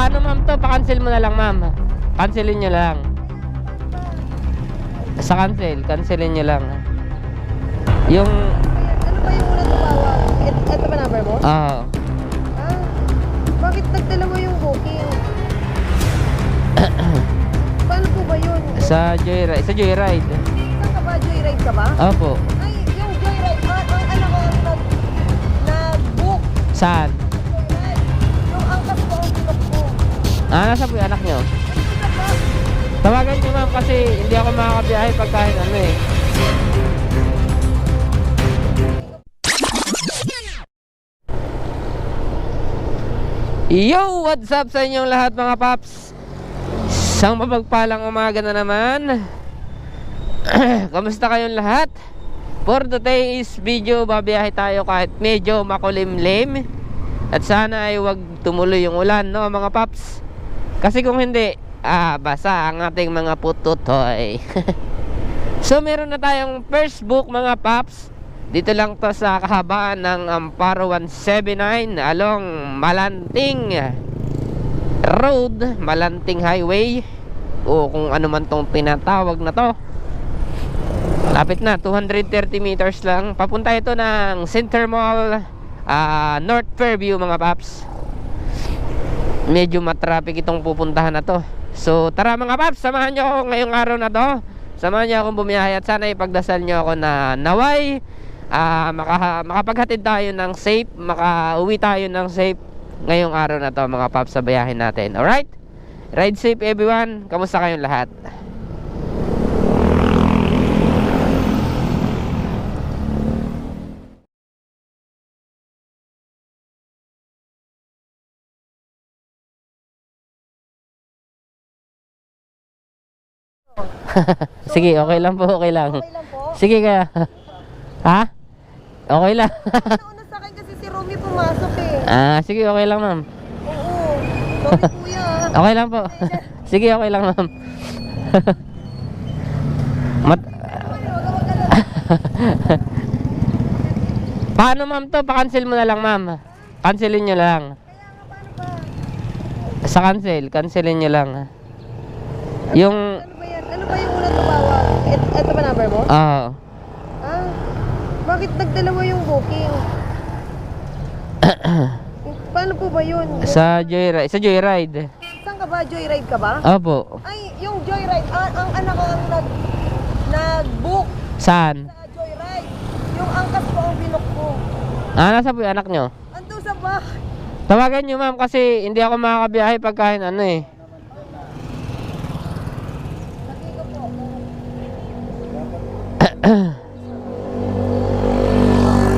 Paano ma'am to? Pa-cancel mo na lang ma'am. Cancelin nyo lang. Sa cancel, cancelin nyo lang. Yung, Ano ba yung una tumawag? Eto ba number mo? ah, Ah, bakit nagdala mo yung booking? Paano po ba yun? sa joyride, sa joyride. Saan ka ba? Joyride ka ba? Opo. Ay, yung joyride, ah, ang anak ko nag-book Saan? Ah, nasa po yung anak nyo? Tawagan nyo ma'am kasi hindi ako makakabiyahe pag kahit ano eh. Yo! What's up sa inyong lahat mga paps? Isang mapagpalang umaga na naman. Kamusta kayong lahat? For today's video, babiyahe tayo kahit medyo makulimlim. At sana ay wag tumuloy yung ulan, no mga paps? Kasi kung hindi, ah, basa ang ating mga pututoy. so, meron na tayong first book mga paps. Dito lang to sa kahabaan ng Amparo 179 along Malanting Road, Malanting Highway o kung ano man tong tinatawag na to. Lapit na, 230 meters lang. Papunta ito ng Center Mall, ah, North Fairview mga paps medyo matraffic itong pupuntahan na to. So tara mga paps, samahan nyo ako ngayong araw na to. Samahan nyo akong bumiyahe at sana ipagdasal nyo ako na naway ah maka, makapaghatid tayo ng safe, makauwi tayo ng safe ngayong araw na to mga paps sa biyahe natin. Alright? Ride safe everyone. Kamusta kayong lahat? Sige, okay lang po, okay lang. Okay lang po. Sige kaya. ha? Okay lang. Nauna sa akin kasi si Romy pumasok eh. ah, sige, okay lang ma'am. Oo. Sorry kuya. Okay lang po. sige, okay lang ma'am. Mat Paano ma'am to? Pa-cancel mo na lang ma'am. Cancelin nyo lang. Sa cancel, cancelin nyo lang. Yung, Ano ba yan? Ano ba yung una tumawag? Et, eto ba number mo? ah, Ah, bakit nagdala mo yung booking? Paano po ba yun? sa joyride, sa joyride. Saan ka ba? Joyride ka ba? Opo. Ay, yung joyride, ah, ang anak ko ang nag, nag-book Saan? sa joyride. Yung angkas ko ang binok ko. Ah, nasa po yung anak nyo? Ando sa bahay. Tawagan nyo ma'am kasi hindi ako makakabiyahe pag kahit ano eh.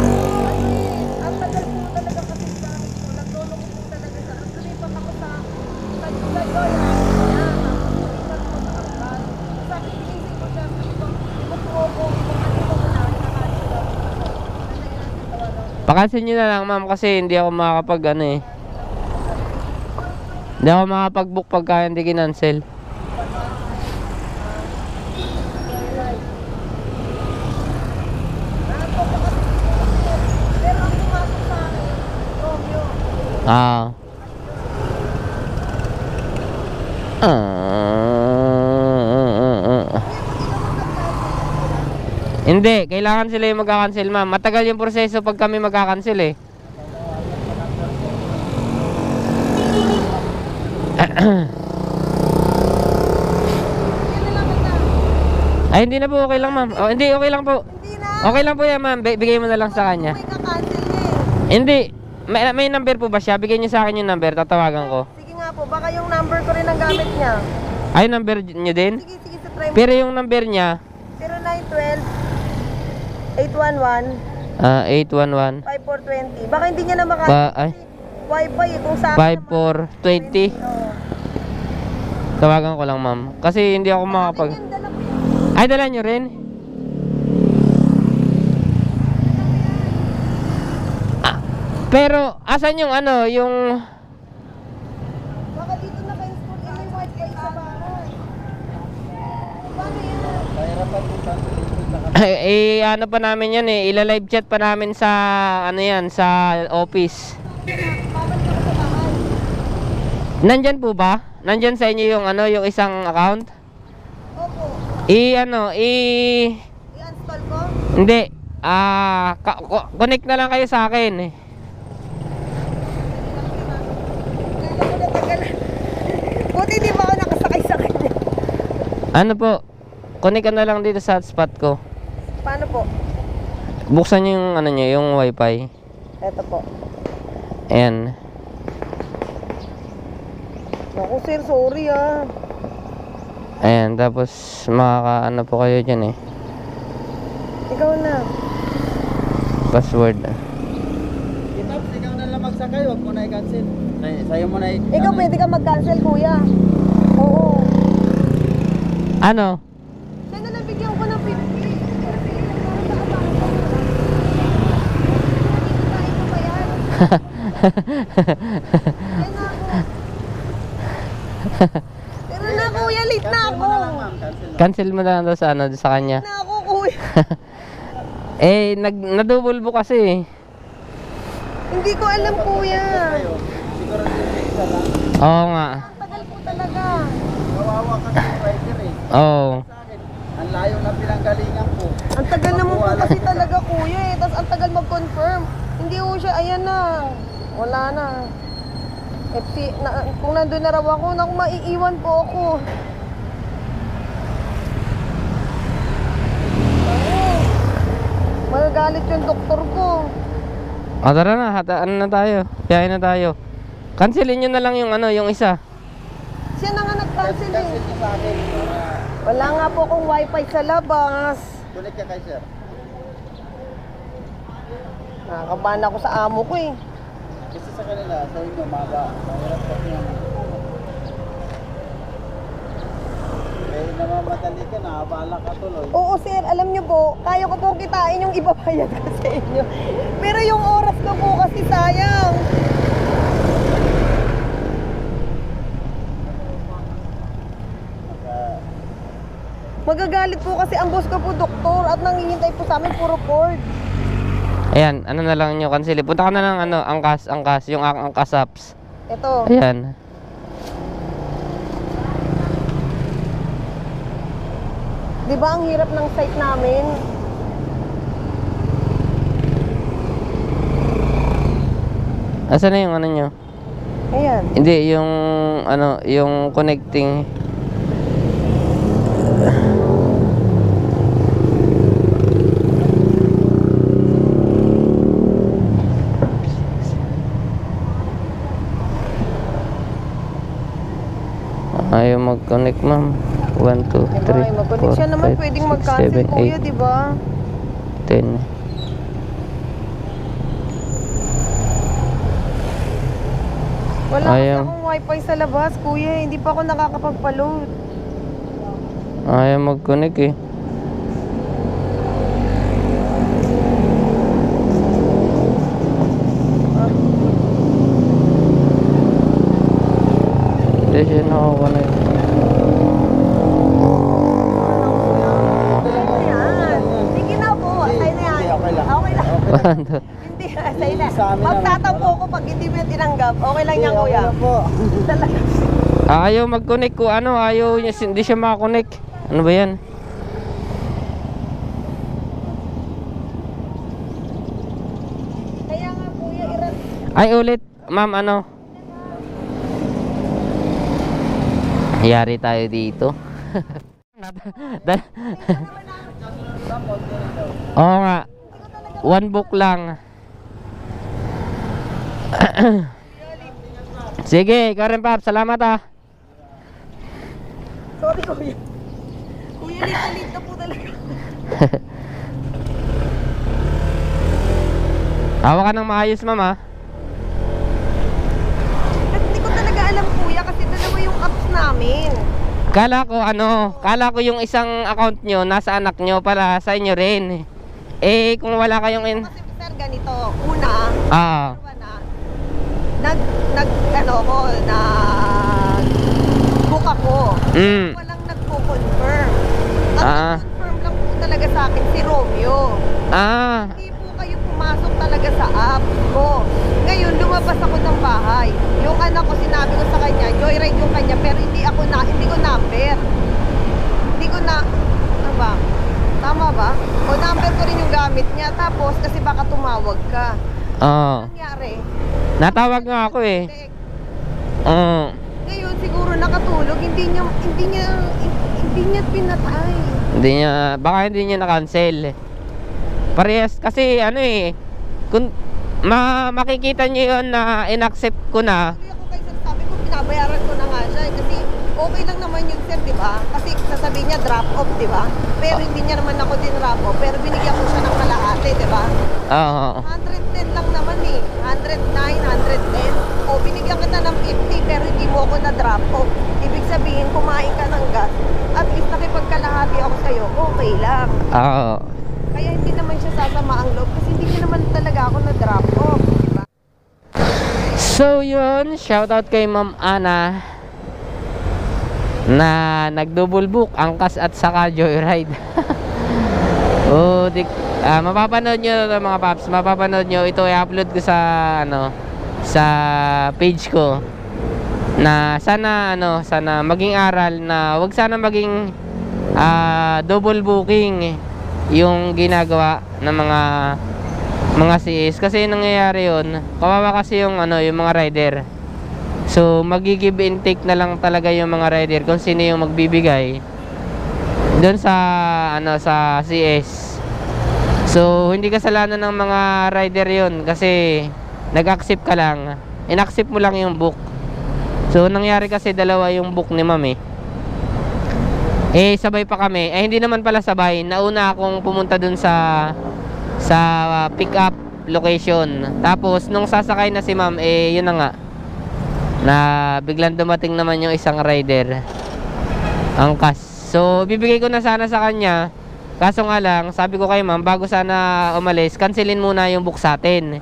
Ang tagal po talaga kasi sa akin po. Naglulong po talaga sa akin. Lumipat ako sa sa sa joyride. Ayan, lumipat ako sa angkas. Sabi, inisip ko siya. Sabi ko, ibang po ako. Ibang ano ko na. Pakasin nyo na lang ma'am kasi hindi ako makakapag ano eh. Hindi ako makakapag-book pagka hindi Romeo. Ah. Ah. Hindi, kailangan sila yung magka-cancel ma'am. Matagal yung proseso pag kami magka-cancel eh. Ay, hindi na po okay lang ma'am. Oh, hindi, okay lang po. Hindi na. Okay lang po yan ma'am. Bi- Bigay mo na lang sa kanya. Eh. Hindi. May, may number po ba siya? Bigyan niyo sa akin yung number. Tatawagan ko. Sige nga po, baka yung number ko rin ang gamit niya. Ay, number niyo din? Sige, sige, sa try mo. Pero yung number niya, 0912 811 ah, 811 5420. Baka hindi niya na maka ba, ay, Wi-Fi eh, kung saan 5420. Oo. Tawagan ko lang, ma'am. Kasi hindi ako makapag... Ay, dala niyo rin? Ah, pero, asan yung ano, yung... Baka dito na ka-install eh, yung Wi-Fi sa bahay. Paano yan? eh, ano pa namin yan eh. Ila-live chat pa namin sa, ano yan, sa office. Nandyan po ba? Nandyan sa inyo yung ano, yung isang account? Opo. I ano, i I-install ko? hindi. Ah, ko- connect na lang kayo sa akin. eh. Kaya ko natagal. Buti di ba ako nakasakay sa kanya? Ano po? Connect ka na lang dito sa hotspot ko. Paano po? Buksan niyo yung ano niyo, yung wifi. Eto po. Ayan. Naku sir, sorry ah. Ayan, tapos makakaano po kayo dyan eh. Ikaw na. Password. Itaps, ikaw na lang magsakay, wag mo na i-cancel. Ay, Sa'yo mo na i- Ikaw ano, pwede ka mag-cancel kuya. Oo. Ano? Siya na lang bigyan ko ng 50. Kasi para sa abang ko. Nakikitahin mo ba yan? Yan na ako. Pero na kuya, late na Cancel ako. Cancel mo na lang daw sa ano, sa kanya. Na ako kuya. Eh, nag na-double book kasi eh. Hindi ko alam kuya. Oo nga. Ang tagal po talaga. Kawawa ka sa rider eh. Oo. Ang layo na pinanggalingan ko. Ang tagal naman po kasi talaga kuya eh. Tapos ang tagal mag-confirm. Hindi po siya, ayan na. Wala na. FC, na, kung nandun na raw ako, naku, maiiwan po ako. Magagalit yung doktor ko. O tara na, hata, ano na tayo? Biyahe na tayo. Cancelin nyo na lang yung ano, yung isa. Siya na nga nag-cancel eh. Ko. Wala nga po akong wifi sa labas. Connect ka kay sir. Nakakabahan ako sa amo ko eh. Kasi sa kanila, sa inyo, maba. Mahirap kasi yung... Eh, namamadali ka, nakabala ka tuloy. Oo sir, alam niyo po, kaya ko pong kitain yung ibabayad ko sa inyo. Pero yung oras ko po kasi sayang. Magagalit po kasi ang boss ko po doktor at nanghihintay po sa amin puro cord. Ayan, ano na lang nyo, cancelin. Punta ka na lang ano, angkas, angkas, yung ang angkas apps. Ito. Ayan. Di ba ang hirap ng site namin? Asan na yung ano nyo? Ayan. Hindi, yung ano, yung connecting. Ayaw mag-connect, ma'am. 1, 2, 3, Diba? Ay, mag-connect siya naman pwedeng mag-cancel kuya, di ba? 10. Wala Ayaw. kasi akong wifi sa labas, kuya. Hindi pa ako nakakapagpa-load. Ayaw mag-connect eh. Hindi siya nakakonect. Ayan. Sige na po. Asay na yan. Okay lang. Okay. Hindi, asay na. Magtatampo ko pag hindi mo tinanggap. Okay lang yan, kuya. Ayaw mag-connect ko ano, ayaw niya, hindi siya makakonect. Ano ba yan? Kaya nga, kuya, iran. Ay ulit, ma'am ano? Yari tayo dito. Oo nga. One book lang. Sige, Karen Pap, salamat ah. Sorry, kuya. Kuya, lito-lito po talaga. Hawa ka ng maayos, ma'am ah. At hindi ko talaga alam, kuya, kasi dalawa yung apps namin. Kala ko ano, kala ko yung isang account nyo nasa anak nyo para sa inyo rin. Eh, kung wala kayong in... Kasi, sir, ganito. Una, Ah, na. Nag, nag, ano ko, nag, book ako. mm, Walang nagko-confirm. Ang Ah. confirm lang po talaga sa akin si Romeo. ah, Hindi po kayo pumasok talaga sa app ko. Ngayon, lumabas ako ng bahay. Yung anak ko, sinabi ko sa kanya, joyride yung kanya, pero hindi ako na, hindi ko number. Hindi ko na, ano ba? Tama ba? O number ko rin yung gamit niya. Tapos, kasi baka tumawag ka. Oo. Ano nangyari? Natawag nga ako eh. Oo. Ngayon, siguro nakatulog. Hindi niya, hindi niya, hindi niya pinatay. Hindi niya, baka hindi niya na-cancel. Parehas, kasi ano eh, kung ma makikita niyo yun na inaccept ko na, Tuloy ako kay sir, sabi ko binabayaran ko na nga siya eh, kasi okay lang naman yun sir, di ba? Kasi sasabihin niya drop off, di ba? Pero hindi niya naman ako din drop off, pero binigyan ko siya ng kalahati, di ba? oo. 110 lang naman eh. 109, 110. O binigyan kita ng 50 pero hindi mo ako na drop off. Ibig sabihin, kumain ka ng gas. At least nakipagkalahati ako sa'yo, okay lang. Oo. Kaya hindi naman siya sasama ang loob kasi hindi naman talaga ako na drop off. Di ba? So yun, shoutout kay Ma'am Ana na nag-double book angkas at saka joyride. oh, di, ah, mapapanood nyo to mga paps, mapapanood nyo ito i-upload ko sa ano sa page ko na sana ano sana maging aral na wag sana maging ah, double booking yung ginagawa ng mga mga CS kasi nangyayari yon kawawa kasi yung ano yung mga rider. So magigive and take na lang talaga yung mga rider kung sino yung magbibigay doon sa ano sa CS so hindi kasalanan ng mga rider yon kasi nag-accept ka lang. In-accept mo lang yung book. So nangyari kasi dalawa yung book ni ma'am eh eh sabay pa kami. Eh hindi naman pala sabay. Nauna akong pumunta dun sa sa uh, pick up location. Tapos nung sasakay na si ma'am eh yun na nga. Na biglang dumating naman yung isang rider. Angkas so bibigay ko na sana sa kanya. Kaso nga lang sabi ko kay ma'am bago sana umalis cancelin muna yung book sa atin.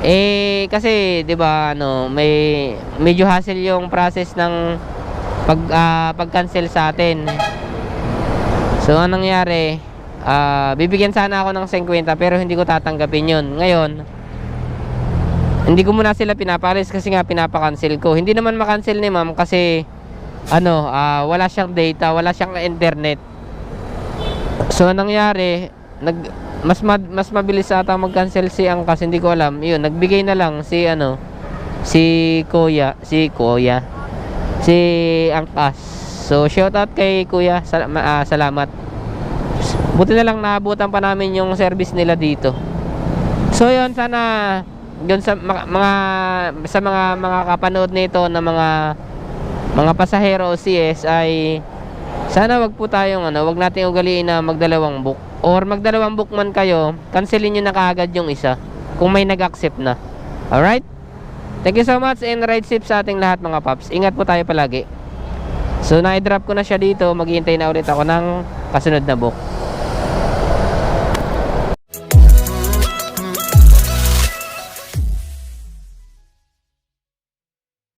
Eh kasi 'di ba ano may medyo hassle yung process ng pag ah, pag-cancel sa atin. So anong nangyari? Ah, bibigyan sana ako ng 50 pero hindi ko tatanggapin 'yon. Ngayon, hindi ko muna sila pinapalis kasi nga pinapa-cancel ko. Hindi naman ma-cancel ni ma'am kasi ano, ah, wala siyang data, wala siyang internet. So anong nangyari? Nag mas ma- mas mabilis ata mag-cancel si Angkas, hindi ko alam. 'Yun, nagbigay na lang si ano, si Kuya, si Kuya si Angkas. So, shoutout kay Kuya. Sal- ah, salamat. Buti na lang naabutan pa namin yung service nila dito. So, yun sana yun sa mga, sa mga mga kapanood nito na mga mga pasahero CS ay sana wag po tayong ano, wag nating ugaliin na magdalawang book or magdalawang book man kayo, cancelin niyo na kaagad yung isa kung may nag-accept na. Alright? Thank you so much and ride safe sa ating lahat mga paps. Ingat po tayo palagi. So na-drop ko na siya dito. Maghihintay na ulit ako ng kasunod na book.